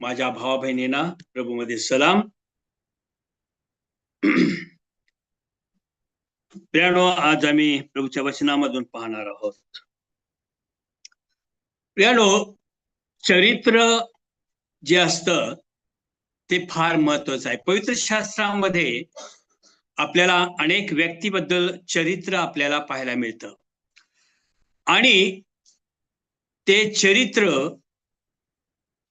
माझ्या भावा बहिणींना प्रभूमध्ये सलाम. प्रियानो आज आम्ही प्रभूच्या वचनामधून पाहणार आहोत. प्रियानो चरित्र जे असत ते फार महत्वाचं आहे. पवित्र शास्त्रामध्ये आपल्याला अनेक व्यक्तीबद्दल चरित्र आपल्याला पाहायला मिळतं. आणि ते चरित्र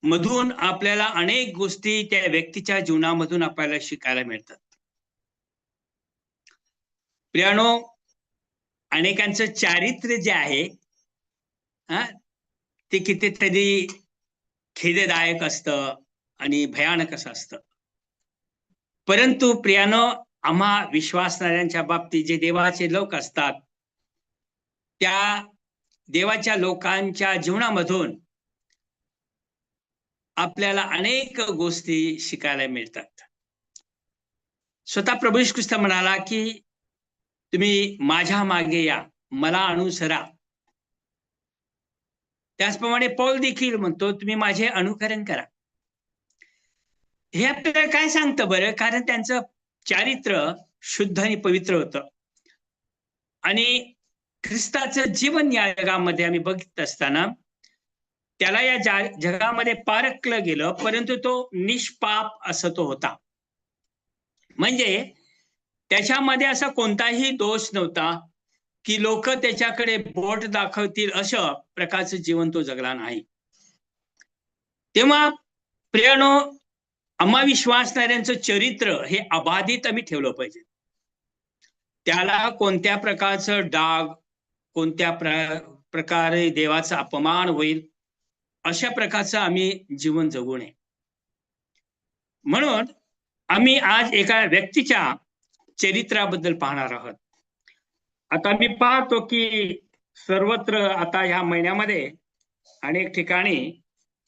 मधून आपल्याला अनेक गोष्टी त्या व्यक्तीच्या जीवनामधून आपल्याला शिकायला मिळतात. प्रियानो अनेकांचं चारित्र्य जे आहे हा ते कितीतरी खेददायक असतं आणि भयानक असं असतं. परंतु प्रियानो आम्हा विश्वासणाऱ्यांच्या बाबतीत जे देवाचे लोक असतात त्या देवाच्या लोकांच्या जीवनामधून आपल्याला अनेक गोष्टी शिकायला मिळतात. स्वतः प्रभू ख्रिस्त म्हणाला की तुम्ही माझ्या मागे या मला अनुसरा. त्याचप्रमाणे पौल देखील म्हणतो तुम्ही माझे अनुकरण करा. हे आपल्याला काय सांगतं बरं? कारण त्यांचं चारित्र शुद्ध आणि पवित्र होतं. आणि ख्रिस्ताचं जीवन या जगामध्ये आम्ही बघित असताना त्याला या जगामध्ये पारखलं गेलं परंतु तो निष्पाप असं तो होता. म्हणजे त्याच्यामध्ये असा कोणताही दोष नव्हता की लोक त्याच्याकडे बोट दाखवतील अशा प्रकारचं जीवन तो जगला नाही. तेव्हा प्रियानो आम्हा विश्वासणाऱ्यांचं चरित्र हे अबाधित आम्ही ठेवलं पाहिजे. त्याला कोणत्या प्रकारचं डाग कोणत्या प्र प्रकारे देवाचा अपमान होईल अशा प्रकारचं आम्ही जीवन जगू नये म्हणून आम्ही आज एका व्यक्तीच्या चरित्राबद्दल पाहणार आहोत. आता मी पाहतो की सर्वत्र आता ह्या महिन्यामध्ये अनेक ठिकाणी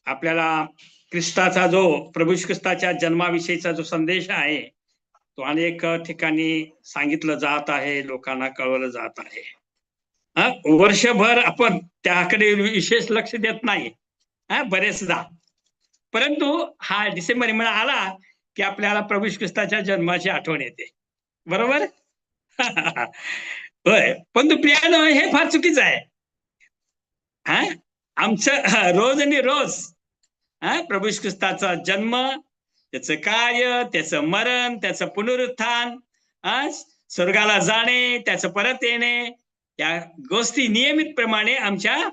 आपल्याला ख्रिस्ताचा जो प्रभू ख्रिस्ताच्या जन्माविषयीचा जो संदेश आहे तो अनेक ठिकाणी सांगितलं जात आहे लोकांना कळवलं जात आहे. वर्षभर आपण त्याकडे विशेष लक्ष देत नाही. हा बरेचदा. परंतु हा डिसेंबर महिना आला की आपल्याला प्रभू ख्रिस्ताच्या जन्माची आठवण येते. बरोबर? होय. पण प्रियानो हे फार चुकीचं आहे. हा? आमचं रोज आणि रोज हा प्रभू ख्रिस्ताचा जन्म त्याचं कार्य त्याचं मरण त्याचं पुनरुत्थान हा स्वर्गाला जाणे त्याचं परत येणे या गोष्टी नियमित प्रमाणे आमच्या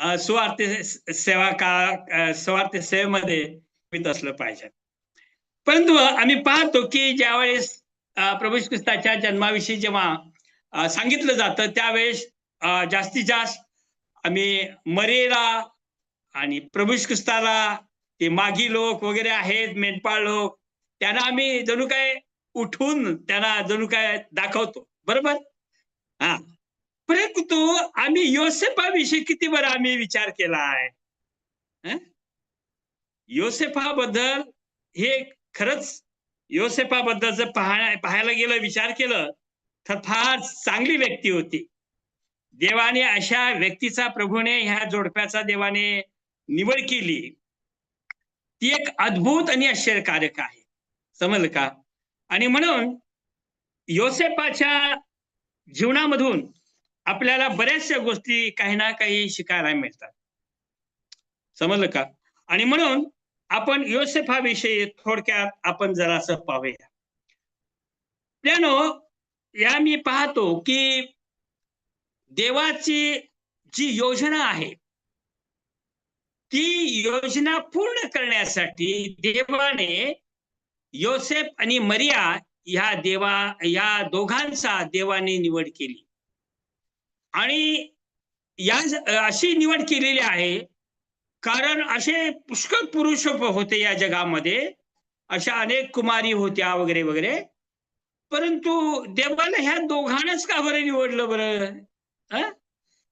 स्वार्थ सेवा का स्वार्थ सेवेमध्ये असलं पाहिजे. परंतु आम्ही पाहतो की ज्यावेळेस प्रभू ख्रिस्ताच्या जन्माविषयी जेव्हा सांगितलं जातं त्यावेळेस जास्तीत जास्त आम्ही मरेला आणि प्रभू ख्रिस्ताला ते मागी लोक वगैरे आहेत मेंढपाळ लोक त्यांना आम्ही जणू काय उठून त्यांना जणू काय दाखवतो. बरोबर? हा. परंतु आम्ही योसेफाविषयी किती बरं आम्ही विचार केला आहे? योसेफाबद्दल हे खरंच योसेफाबद्दल जर पाहण्या पाहायला गेलं विचार केलं तर फार चांगली व्यक्ती होती. देवाने अशा व्यक्तीचा प्रभूने ह्या जोडप्याचा देवाने निवड केली. ती एक अद्भुत आणि आश्चर्यकारक आहे. समजलं का? आणि म्हणून योसेफाच्या जीवनामधून आपल्याला बऱ्याचशा गोष्टी काही ना काही शिकायला मिळतात. समजलं का? आणि म्हणून आपण योसेफाविषयी थोडक्यात आपण जरास पाहूया. त्यानो या मी पाहतो की देवाची जी योजना आहे ती योजना पूर्ण करण्यासाठी देवाने योसेफ आणि मरिया ह्या देवा या दोघांचा देवाने निवड केली. आणि या अशी निवड केलेली आहे. कारण असे पुष्कळ पुरुष होते या जगामध्ये. अशा अनेक कुमारी होत्या वगैरे वगैरे. परंतु देवाला ह्या दोघांनाच का बरं निवडलं बरं?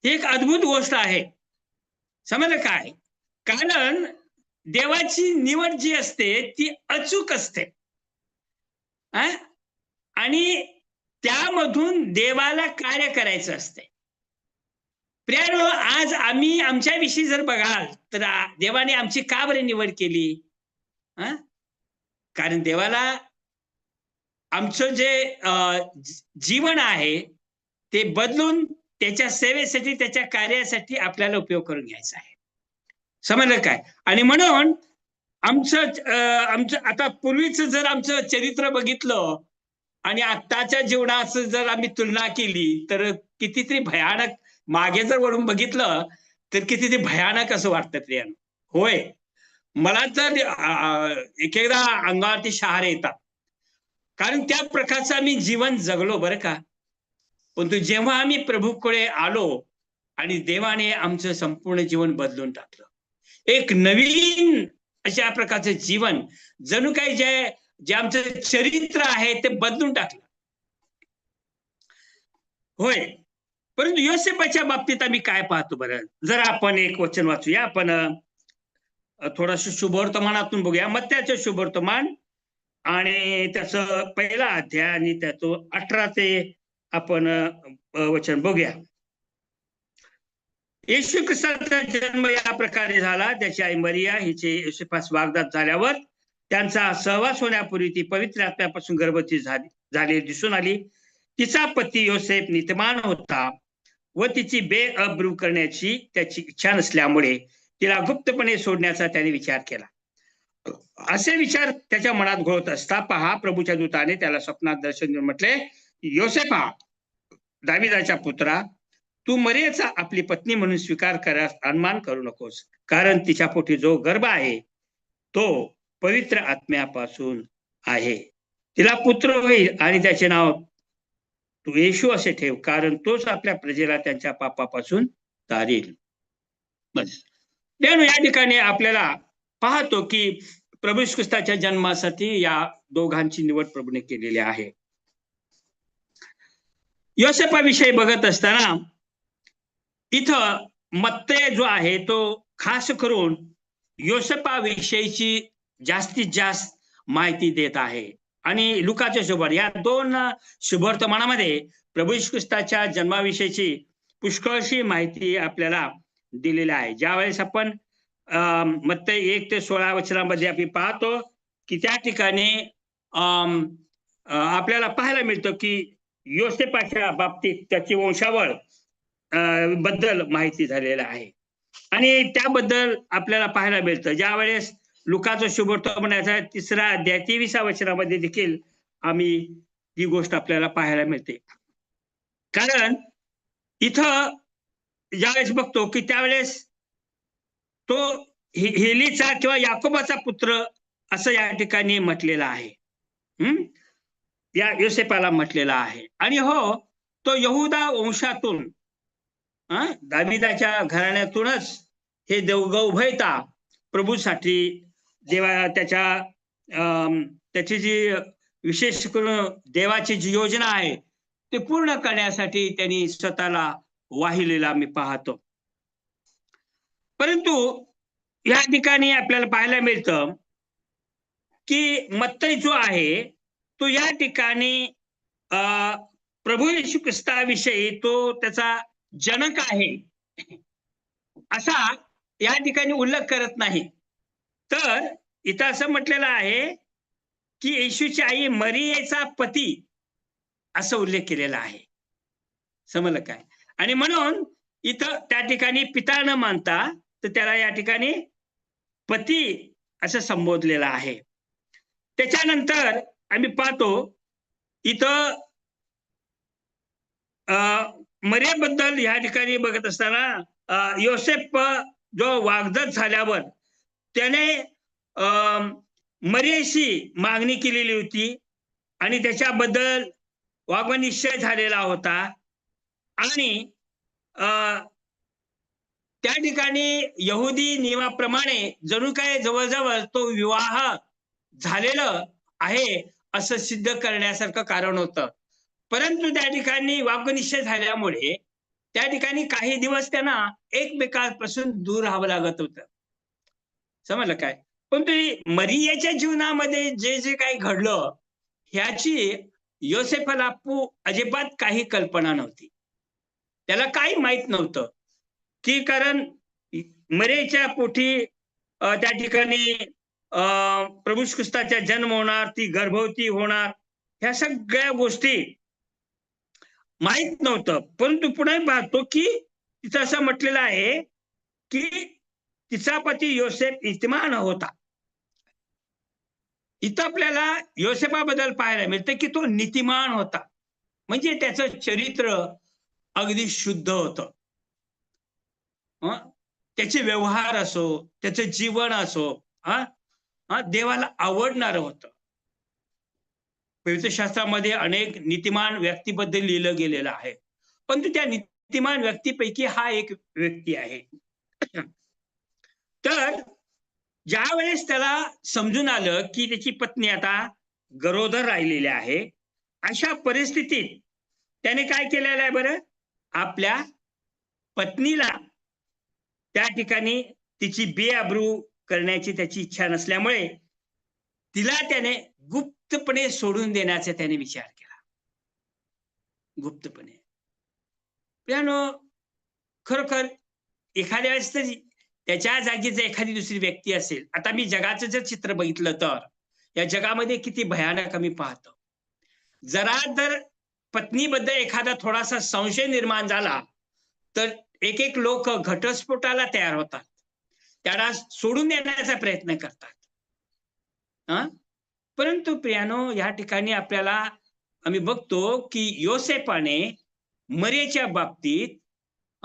एक अद्भुत गोष्ट आहे. समजलं काय? कारण देवाची निवड जी असते ती अचूक असते. आणि त्यामधून देवाला कार्य करायचं असते. प्रियानो आज आम्ही आमच्या विषयी जर बघाल तर देवाने आमची का बरे निवड केली? हा? कारण देवाला आमचं जे जीवन आहे ते बदलून त्याच्या सेवेसाठी त्याच्या कार्यासाठी आपल्याला उपयोग करून घ्यायचा आहे. समजलं काय? आणि म्हणून आमचं आमचं आता पूर्वीच जर आमचं चरित्र बघितलं आणि आत्ताच्या जीवनाचं जर आम्ही तुलना केली तर कितीतरी भयानक मागे जर वळून बघितलं तर किती ते भयानक असं वाटतं प्रियानं. होय. मला तर एक एकदा अंगावरती शहारे येतात. कारण त्या प्रकारचं आम्ही जीवन जगलो बरं का. परंतु जेव्हा आम्ही प्रभूकडे आलो आणि देवाने आमचं संपूर्ण जीवन बदलून टाकलं. एक नवीन अशा प्रकारचं जीवन जणू काही जे जे आमचं चरित्र आहे ते बदलून टाकलं. होय. परंतु योसेपाच्या बाबतीत आम्ही काय पाहतो बरं? जर आपण एक वचन वाचूया आपण थोडस शुभवर्तमानातून बघूया. मग त्याचं शुभवर्तमान आणि त्याचं पहिला अध्याय आणि त्याचं अठरा ते आपण वचन बघूया. येशू ख्रिस्ताचा जन्म या प्रकारे झाला. त्याची आई मरिया हिचे योसेफास वागदात झाल्यावर त्यांचा सहवास होण्यापूर्वी ती पवित्र आत्म्यापासून गर्भवती झाली झाली दिसून आली. तिचा पती योसेफ नितमान होता. व तिची बेअब्रू करण्याची त्याची इच्छा नसल्यामुळे तिला गुप्तपणे सोडण्याचा त्याने विचार केला. असे विचार त्याच्या मनात घोळत असता पहा प्रभूच्या दूताने त्याला स्वप्नात दर्शन देऊन म्हटले योसेफा दाविदाच्या पुत्रा तू मरेचा आपली पत्नी म्हणून स्वीकार करास अनुमान करू नकोस. कारण तिच्या पोटी जो गर्भ आहे तो पवित्र आत्म्यापासून आहे. तिला पुत्र होईल आणि त्याचे नाव तू येशू असे ठेव कारण तोच आपल्या प्रजेला त्यांच्या पापापासून तारील. बस. त्यानु या ठिकाणी आपल्याला पाहतो की प्रभू ख्रिस्ताच्या जन्मासाठी या दोघांची निवड प्रभूने केलेली आहे. योसेपाविषयी बघत असताना इथं मत्तय जो आहे तो खास करून योसेपाविषयीची जास्तीत जास्त माहिती देत आहे. आणि लुकाच्या शुभर या दोन शुभवर्तमानामध्ये प्रभू ख्रिस्ताच्या जन्माविषयीची पुष्कळशी माहिती आपल्याला दिलेली आहे. ज्यावेळेस आपण अं, एक ते सोळा वचनामध्ये आपण पाहतो की त्या ठिकाणी आपल्याला पाहायला मिळतं की योसेपाच्या बाबतीत त्याची वंशावळबद्दल माहिती झालेलं आहे. आणि त्याबद्दल आपल्याला पाहायला मिळतं. ज्या वेळेस लुकाचं शुभवर्तमानाचा तिसरा अध्याय तेविसा वचनामध्ये देखील आम्ही ही गोष्ट आपल्याला पाहायला मिळते. कारण इथं ज्यावेळेस बघतो की त्यावेळेस तो हेलीचा किंवा याकोबाचा पुत्र असं या ठिकाणी म्हटलेलं आहे. हम्म? या योसेपाला म्हटलेला आहे. आणि हो तो यहुदा वंशातून दाविदाच्या घराण्यातूनच हे देवगौ उभयता प्रभूसाठी देवा त्याच्या अं, त्याची जी विशेष करून देवाची जी योजना आहे ते पूर्ण करण्यासाठी त्यांनी स्वतःला वाहिलेला मी पाहतो. परंतु या ठिकाणी आपल्याला पाहायला मिळतं की मत्तय जो आहे तो या ठिकाणी अं, प्रभू येशू ख्रिस्ताविषयी तो त्याचा जनक आहे. असा या ठिकाणी उल्लेख करत नाही. तर इथं असं म्हटलेलं आहे की येशूची आई मरियेचा पती असं उल्लेख केलेला आहे. समजलं काय? आणि म्हणून इथं त्या ठिकाणी पिता न मानता तर त्याला या ठिकाणी पती असं संबोधलेलं आहे. त्याच्यानंतर आम्ही पाहतो इथं अं, मर्याबद्दल या ठिकाणी बघत असताना योसेफ जो वागदत झाल्यावर त्याने मर्याशी मागणी केलेली होती आणि त्याच्याबद्दल वाग्निश्चय झालेला होता. आणि अं, त्या ठिकाणी यहुदी नियमाप्रमाणे जणू काय जवळजवळ तो विवाह झालेलं आहे असं सिद्ध करण्यासारखं कारण होतं. परंतु त्या ठिकाणी वाग्निश्चय झाल्यामुळे त्या ठिकाणी काही दिवस त्यांना एकमेकांपासून दूर राहावं लागत होतं. समजलं काय? पण ते मरियाच्या जीवनामध्ये जे जे काही घडलं ह्याची योसेफला पू अजिबात काही कल्पना नव्हती. त्याला काही माहीत नव्हतं की कारण मरेच्या पोटी त्या ठिकाणी अं, प्रभू ख्रिस्ताचा जन्म होणार ती गर्भवती होणार ह्या सगळ्या गोष्टी माहीत नव्हतं. परंतु पुढे पाहतो की तिथं असं म्हटलेलं आहे की तिचा पती योसेफ इतिमान होता. इथं आपल्याला योसेफाबद्दल पाहायला मिळतं की तो नीतिमान होता. म्हणजे त्याचं चरित्र अगदी शुद्ध होत. त्याचे व्यवहार असो त्याचं जीवन असो हा? हा? देवाला आवडणारं होत. पवित्रशास्त्रामध्ये अनेक नीतिमान व्यक्तीबद्दल लिहिलं गेलेलं आहे. परंतु त्या नीतिमान व्यक्तीपैकी हा एक व्यक्ती आहे. तर ज्या वेळेस त्याला समजून आलं की त्याची पत्नी आता गरोदर राहिलेली आहे अशा परिस्थितीत त्याने काय केलेलं आहे बरं? आपल्या पत्नीला त्या ठिकाणी तिची बेअब्रू करण्याची त्याची इच्छा नसल्यामुळे तिला त्याने गुप्तपणे सोडून देण्याचा त्याने विचार केला. गुप्तपणे. खरोखर एखाद्या वेळेस तरी त्याच्या जागी जर एखादी दुसरी व्यक्ती असेल आता मी जगाचं जर चित्र बघितलं तर या जगामध्ये किती भयानक आम्ही पाहतो. जरा जर पत्नीबद्दल एखादा थोडासा संशय निर्माण झाला तर एक एक लोक घटस्फोटाला तयार होतात. त्याला सोडून देण्याचा प्रयत्न करतात. हा? परंतु प्रियानो या ठिकाणी आपल्याला आम्ही बघतो की योसेपाने मरेच्या बाबतीत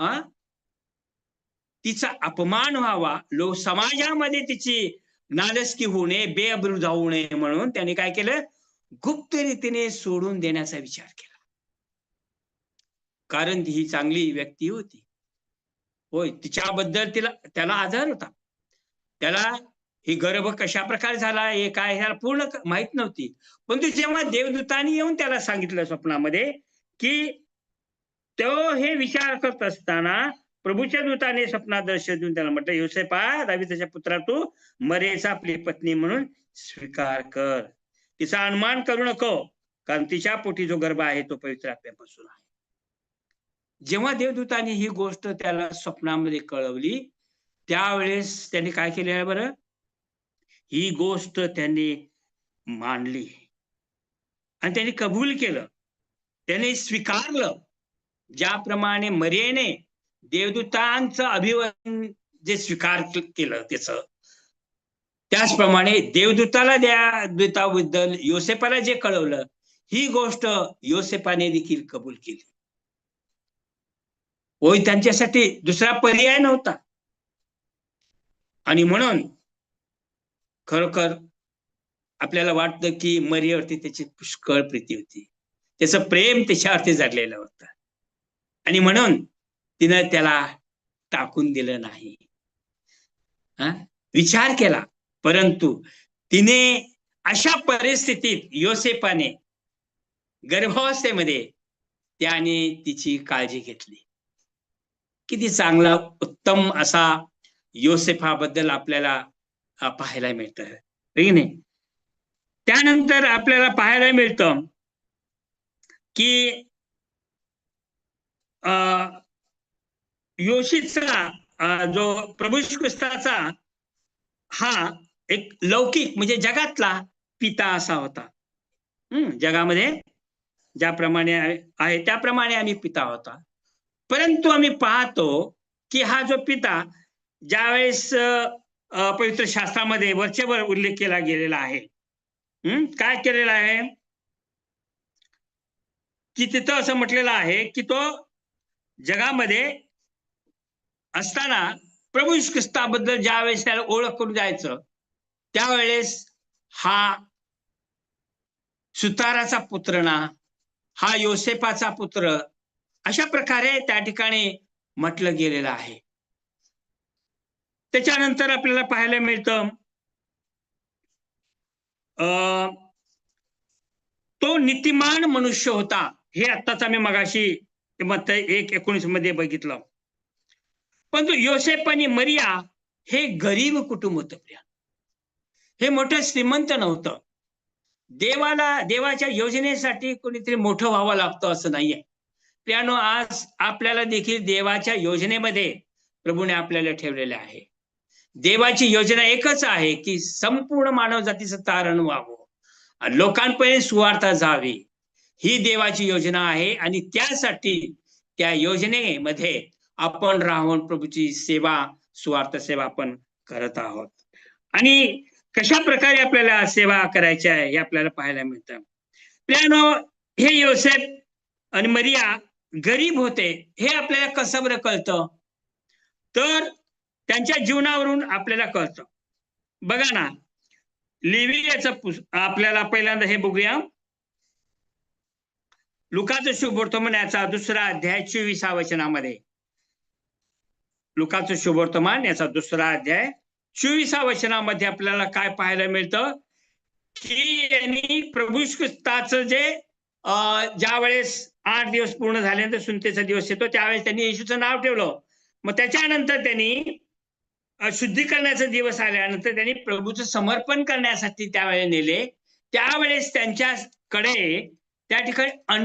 हा? तिचा अपमान व्हावा. लोक समाजामध्ये तिची नालस्की होऊ नये बेअब्रू जाऊ नये म्हणून त्याने काय केलं? गुप्त रीतीने सोडून देण्याचा विचार केला. कारण ती ही चांगली व्यक्ती होती. होय तिच्याबद्दल तिला त्याला आधार होता. त्याला ही गर्भ कशा प्रकारे झाला हे काय ह्याला पूर्ण माहीत नव्हती. पण ती जेव्हा देवदूतांनी येऊन त्याला सांगितलं स्वप्नामध्ये की तो हे विचार करत असताना प्रभूच्या दूताने स्वप्नात दर्शन देऊन त्याला म्हटलं योसेपा दाविदाच्या पुत्रा तू मरेचा आपली पत्नी म्हणून स्वीकार कर. तिचा अनुमान करू नको कारण तिच्या पोटी जो गर्भ आहे तो पवित्र आत्म्यापासून आहे. जेव्हा देवदूताने ही गोष्ट त्याला स्वप्नामध्ये कळवली त्यावेळेस त्यांनी काय केले आहे बरं? ही गोष्ट त्यांनी मांडली. आणि त्यांनी कबूल केलं. त्याने स्वीकारलं. ज्याप्रमाणे मर्येने देवदूतांचं अभिवादन जे स्वीकार केलं त्याच. त्याचप्रमाणे देवदूताला द्या दूताबद्दल योसेपाला जे कळवलं ही गोष्ट योसेपाने देखील कबूल केली. होय त्यांच्यासाठी दुसरा पर्याय नव्हता. आणि म्हणून खरोखर आपल्याला वाटतं की मरियावरती त्याची पुष्कळ प्रीती होती. त्याचं प्रेम त्याच्यावरती जडलेलं होतं. आणि म्हणून तिनं त्याला टाकून दिलं नाही. हा? विचार केला. परंतु तिने अशा परिस्थितीत योसेपाने गर्भावस्थेमध्ये त्याने तिची काळजी घेतली. किती चांगला उत्तम असा योसेफाबद्दल आपल्याला पाहायला मिळतं. नाही? त्यानंतर आपल्याला पाहायला मिळतं की अं योशीचा जो प्रभू ख्रिस्ताचा हा एक लौकिक म्हणजे जगातला पिता असा होता. हम्म जगामध्ये ज्याप्रमाणे आहे त्याप्रमाणे आम्ही पिता होता. परंतु आम्ही पाहतो की हा जो पिता ज्यावेळेस पवित्र शास्त्रामध्ये वरचेवर उल्लेख केला गेलेला आहे. हम्म काय केलेला आहे? की तिथं असं म्हटलेलं आहे की तो जगामध्ये असताना प्रभू येशू ख्रिस्ताबद्दल ज्यावेळेस त्याला ओळख करून जायचं त्यावेळेस हा सुताराचा पुत्र ना हा योसेपाचा पुत्र अशा प्रकारे त्या ठिकाणी म्हटलं गेलेलं आहे. त्याच्यानंतर आपल्याला पाहायला मिळतं अं, तो नीतिमान मनुष्य होता. हे आत्ताच आम्ही मगाशी मत एक एकोणीसमध्ये बघितलं. परंतु योसेफ आणि मरिया हे गरीब कुटुंब होतं प्रिया. हे मोठं श्रीमंत नव्हतं. देवाला देवाच्या योजनेसाठी कोणीतरी मोठं व्हावं लागतं असं नाहीये. प्रियानो आज आपल्याला देखील देवाच्या योजनेमध्ये प्रभूने आपल्याला ठेवलेले आहे. देवाची योजना एकच आहे की संपूर्ण मानव जातीचं तारण व्हावं. आणि लोकांपर्यंत सुवार्ता जावी. ही देवाची योजना आहे आणि त्यासाठी त्या योजनेमध्ये आपण राहून प्रभूची सेवा स्वार्थ सेवा आपण करत आहोत. आणि कशा प्रकारे आपल्याला सेवा करायची आहे हे आपल्याला पाहायला मिळतं. प्लॅनो हे योसेफ आणि मरिया गरीब होते हे आपल्याला कसं बरं कळतं? तर त्यांच्या जीवनावरून आपल्याला कळतं. बघा ना लिव्हियाचं पुस आपल्याला पहिल्यांदा हे बघूया. लुकाचं शुभवर्तमान याचा दुसरा अध्याय चोवीसा वचनामध्ये. लुकाचं शुभवर्तमान याचा दुसरा अध्याय. चोवीसा वचनामध्ये आपल्याला काय पाहायला मिळतं? की यांनी प्रभू जे ज्या वेळेस आठ दिवस पूर्ण झाल्यानंतर सुनतेचा दिवस येतो त्यावेळेस त्यांनी येशूचं नाव ठेवलं. मग त्याच्यानंतर त्यांनी शुद्धीकरणाचा दिवस आल्यानंतर त्यांनी प्रभूचं समर्पण करण्यासाठी त्यावेळेस नेले. त्यावेळेस त्यांच्याकडे त्या ठिकाणी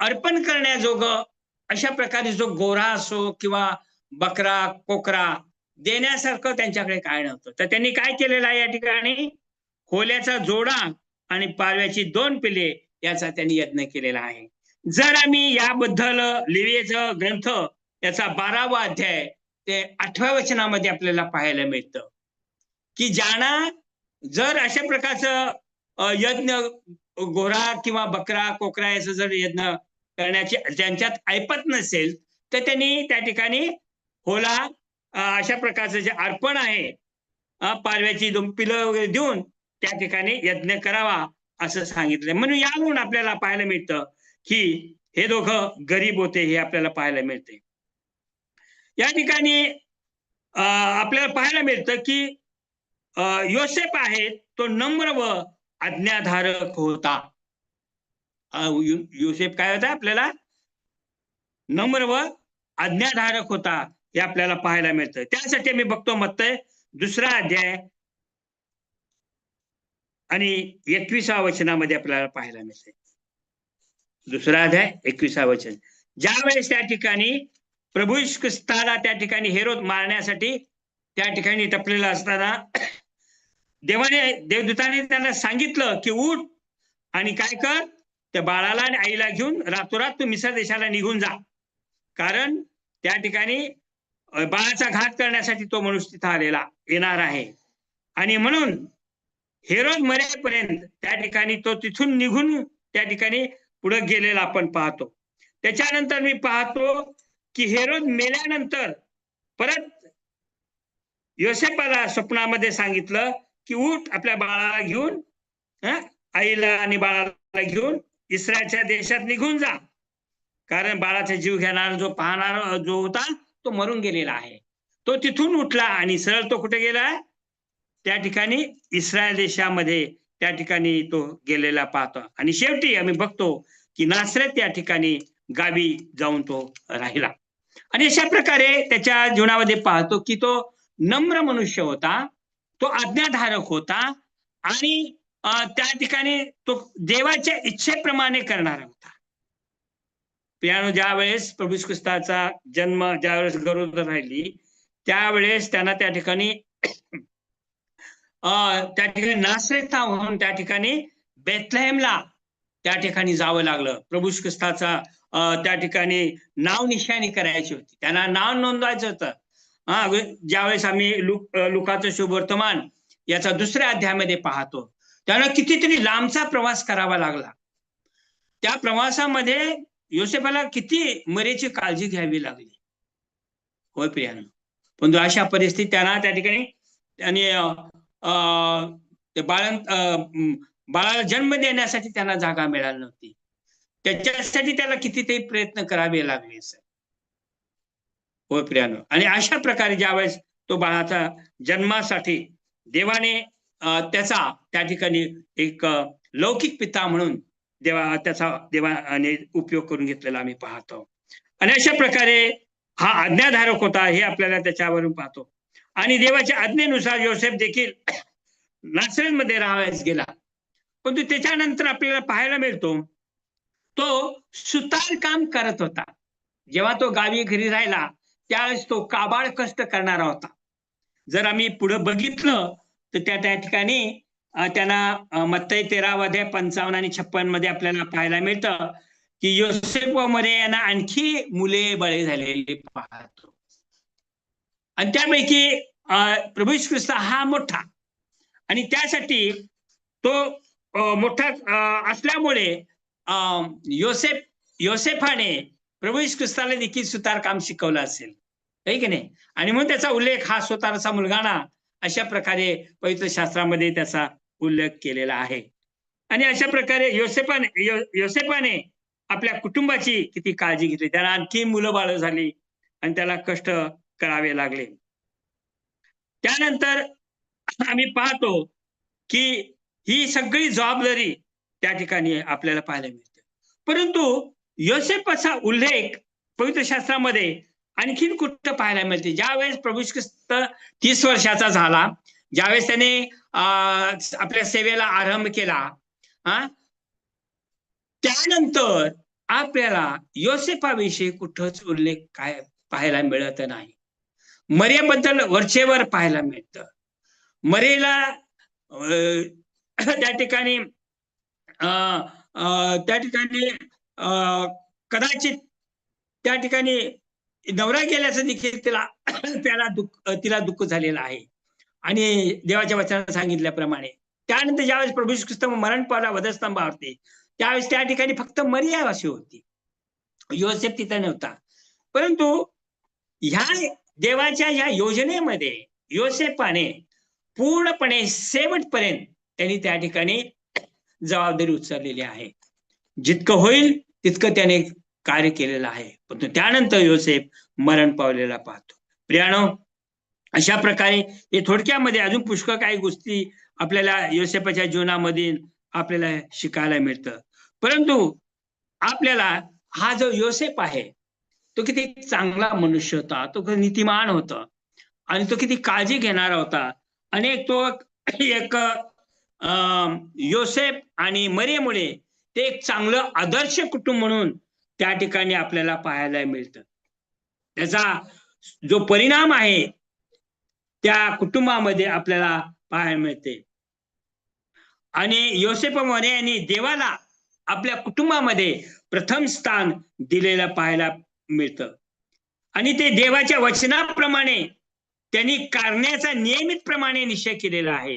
अर्पण करण्याजोगं अशा प्रकारे जो गोरा असो किंवा बकरा कोकरा देण्यासारखं त्यांच्याकडे काय नव्हतं. तर त्यांनी काय केलेलं आहे या ठिकाणी? होल्याचा जोडा आणि पालव्याची दोन पिले याचा त्यांनी यत्न केलेला आहे. जर आम्ही याबद्दल लिवियेचं ग्रंथ याचा बारावा अध्याय ते आठव्या वचनामध्ये आपल्याला पाहायला मिळतं. की ज्यांना जर अशा प्रकारचं यज्ञ गोरा किंवा बकरा कोकरा याचं जर यज्ञ करण्याची ज्यांच्यात ऐपत नसेल तर त्यांनी त्या ठिकाणी होला अशा प्रकारचं जे अर्पण आहे पालव्याची दोन पिलं वगैरे देऊन त्या ठिकाणी यज्ञ करावा असं सांगितलंय. म्हणून यावरून आपल्याला पाहायला मिळतं की हे दोघं गरीब होते हे आपल्याला पाहायला मिळते. या ठिकाणी आपल्याला पाहायला मिळतं की अ, योसेफ आहे तो नम्र व आज्ञाधारक होता. यु- योसेफ काय होता आपल्याला? नम्र व आज्ञाधारक होता. हे आपल्याला पाहायला मिळतं त्यासाठी मी बघतो मत दुसरा अध्याय आणि एकविसा वचनामध्ये आपल्याला पाहायला मिळते दुसरा अध्याय एकविसा वचन. ज्या वेळेस त्या ठिकाणी प्रभू ख्रिस्ताला त्या ठिकाणी हेरोद मारण्यासाठी त्या ठिकाणी टपलेला असताना देवाने देवदूताने त्यांना सांगितलं की उठ आणि काय कर त्या बाळाला आणि आईला घेऊन रातोरात तू मिसर देशाला निघून जा. कारण त्या ठिकाणी बाळाचा घात करण्यासाठी तो मनुष्य तिथं आलेला येणार आहे. आणि म्हणून हेरोद मरेपर्यंत त्या ठिकाणी तो तिथून निघून त्या ठिकाणी पुढे गेलेला आपण पाहतो. त्याच्यानंतर मी पाहतो की हेरोद मेल्यानंतर परत योसेपाला स्वप्नामध्ये सांगितलं की उठ आपल्या बाळाला घेऊन आईला आणि बाळाला घेऊन इस्रायलच्या देशात निघून जा. कारण बाळाचा जीव घेणारा जो पाहणारा जो होता तो मरून गेलेला आहे. तो तिथून उठला आणि सरळ तो कुठे गेला? त्या ठिकाणी इस्रायल देशामध्ये त्या ठिकाणी तो गेलेला पाहतो. आणि शेवटी आम्ही बघतो की नासरत त्या ठिकाणी गावी जाऊन तो राहिला. आणि अशा प्रकारे त्याच्या जीवनामध्ये पाहतो की तो नम्र मनुष्य होता तो आज्ञाधारक होता आणि त्या ठिकाणी तो देवाच्या इच्छेप्रमाणे करणारा होता. पियानो ज्या वेळेस प्रभू ख्रिस्ताचा जन्म ज्यावेळेस गरोदर राहिली त्यावेळेस त्यांना त्या ठिकाणी अं, त्या ठिकाणी नासरेथा म्हणून त्या ठिकाणी बेथलेहमला त्या ठिकाणी जावं लागलं. प्रभू ख्रिस्ताचा त्या ठिकाणी नाव निशाणी करायची होती. त्यांना नाव नोंदवायचं होतं. हा ज्यावेळेस आम्ही लुक लुकाचं शुभवर्तमान याचा दुसऱ्या अध्यायामध्ये पाहतो. त्यांना कितीतरी लांबचा प्रवास करावा लागला. त्या प्रवासामध्ये योसेफाला किती मरेची काळजी घ्यावी लागली? होय प्रियानं. परंतु अशा परिस्थितीत त्यांना त्या ठिकाणी त्यांनी अं, बाळाला जन्म देण्यासाठी त्यांना जागा मिळाली नव्हती. त्याच्यासाठी त्याला कितीतरी प्रयत्न करावे लागले सर. होय प्रियानो. आणि अशा प्रकारे ज्यावेळेस तो बाळाचा जन्मासाठी देवाने त्याचा त्या ठिकाणी एक लौकिक पिता म्हणून देवा त्याचा देवाने उपयोग करून घेतलेला आम्ही पाहतो. आणि अशा प्रकारे हा आज्ञाधारक होता हे आपल्याला त्याच्यावरून पाहतो. आणि देवाच्या आज्ञेनुसार योसेफ देखील नासरेमध्ये राहायस गेला. परंतु त्याच्यानंतर आपल्याला पाहायला मिळतो तो सुतार काम करत होता. जेव्हा तो गावी घरी राहिला त्यावेळेस तो काबाड कष्ट करणारा होता. जर आम्ही पुढे बघितलं तर त्या त्या ठिकाणी त्यांना मत्तय मत्तई तेरामध्ये पंचावन्न आणि छप्पनमध्ये आपल्याला पाहायला मिळतं की योसेफ व मरे यांना आणखी मुले बळे झालेले पाहतो. आणि त्यापैकी प्रभू ख्रिस्त हा मोठा. आणि त्यासाठी तो मोठा असल्यामुळे अं, योसेफ योसेफाने प्रभू ख्रिस्ताला देखील सुतार काम शिकवलं असेल. की नाही? आणि म्हणून त्याचा उल्लेख हा स्वतःचा मुलगा ना अशा प्रकारे पवित्र शास्त्रामध्ये त्याचा उल्लेख केलेला आहे. आणि अशा प्रकारे योसेफाने यो- योसेफाने आपल्या कुटुंबाची किती काळजी घेतली. त्याला आणखी मुलं बाळ झाली आणि त्याला कष्ट करावे लागले. त्यानंतर आम्ही पाहतो की ही सगळी जबाबदारी त्या ठिकाणी आपल्याला पाहायला मिळते. परंतु योसेफाचा उल्लेख पवित्र शास्त्रामध्ये आणखीन कुठं पाहायला मिळते? ज्यावेळेस प्रभू ख्रिस्त तीस वर्षाचा झाला ज्यावेळेस त्याने आपल्या सेवेला आरंभ केला हा त्यानंतर आपल्याला योसेफाविषयी कुठंच उल्लेख काय पाहायला मिळत नाही. मर्याबद्दल वरचेवर पाहायला मिळतं. मरेला अं, त्या ठिकाणी अं, अं, त्या ठिकाणी अं, कदाचित त्या ठिकाणी नवरा गेल्याचं देखील तिला त्याला दुःख तिला दुःख झालेलं आहे. आणि देवाच्या वचनात सांगितल्याप्रमाणे. त्यानंतर ज्यावेळेस प्रभू ख्रिस्त मरण पावला वधस्तंभावरती त्यावेळेस त्या ठिकाणी फक्त मरिया अशी होती. योसेफ तिथे नव्हता. परंतु ह्या देवाच्या ह्या योजनेमध्ये योसेफाने पूर्णपणे शेवटपर्यंत त्यांनी त्या ठिकाणी जबाबदारी उचललेली आहे. जितकं होईल तितकं त्याने कार्य केलेलं आहे. परंतु त्यानंतर योसेफ मरण पावलेला पाहतो. प्रियानो अशा प्रकारे हे थोडक्यामध्ये अजून पुष्कळ काही गोष्टी आपल्याला योसेफाच्या जीवनामध्ये आपल्याला शिकायला मिळतं. परंतु आपल्याला हा जो योसेफ आहे तो किती चांगला मनुष्य होता तो किती नीतिमान होता आणि तो किती काळजी घेणारा होता. अनेक तो एक अं, योसेफ आणि मरेमुळे ते एक चांगलं आदर्श कुटुंब म्हणून त्या ठिकाणी आपल्याला पाहायला मिळतं. त्याचा जो परिणाम आहे त्या कुटुंबामध्ये आपल्याला पाहायला मिळते. आणि योसेफ मरे यांनी देवाला आपल्या कुटुंबामध्ये प्रथम स्थान दिलेलं पाहायला मिळतं. आणि ते देवाच्या वचनाप्रमाणे त्यांनी करण्याचा नियमितप्रमाणे निश्चय केलेला आहे.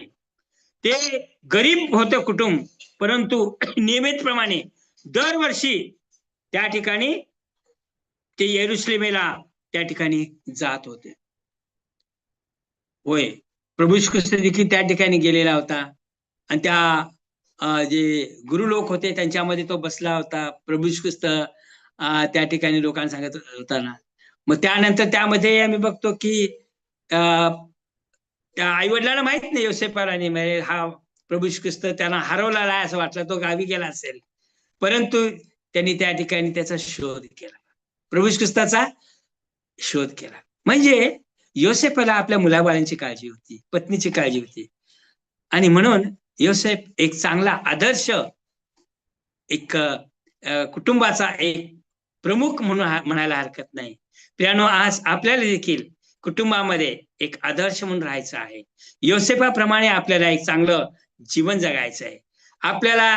ते गरीब होतं कुटुंब परंतु नियमितप्रमाणे दरवर्षी त्या ठिकाणी ते येरुसलेमेला त्या ठिकाणी जात होते. होय. प्रभू श्रीकृष्ण देखील त्या ठिकाणी गेलेला होता. आणि त्या जे गुरु लोक होते त्यांच्यामध्ये तो बसला होता. प्रभू श्रीकृष्ण त्या ठिकाणी लोकांना सांगत होताना. मग त्यानंतर त्यामध्ये आम्ही बघतो की अं, त्या आई वडिलांना माहीत नाही योसेफाला म्हणजे हा प्रभू श्रीकृष्ण त्यांना हरवलेला आहे असं वाटलं तो गावी गेला असेल. परंतु त्यांनी त्या ठिकाणी त्याचा शोध केला. प्रभू श्रीकृष्णाचा शोध केला. म्हणजे योसेफला आपल्या मुलाबाळांची काळजी होती पत्नीची काळजी होती. आणि म्हणून योसेफ एक चांगला आदर्श एक कुटुंबाचा एक प्रमुख म्हणून म्हणायला हरकत नाही. प्रियानो आज आपल्याला देखील कुटुंबामध्ये एक आदर्श म्हणून राहायचं आहे. योसेफाप्रमाणे आपल्याला एक चांगलं जीवन जगायचं आहे आपल्याला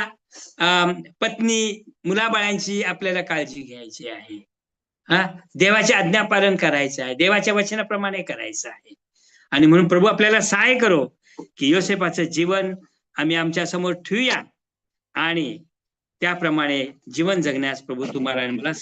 अं, पत्नी मुलाबाळांची आपल्याला काळजी घ्यायची आहे. हा? देवाचे आज्ञापालन करायचं आहे. देवाच्या वचनाप्रमाणे करायचं आहे. आणि म्हणून प्रभू आपल्याला सहाय्य करो की योसेफाचं जीवन आम्ही आमच्यासमोर ठेवूया आणि त्याप्रमाणे जीवन जगण्यास प्रभू तुम्हाला मला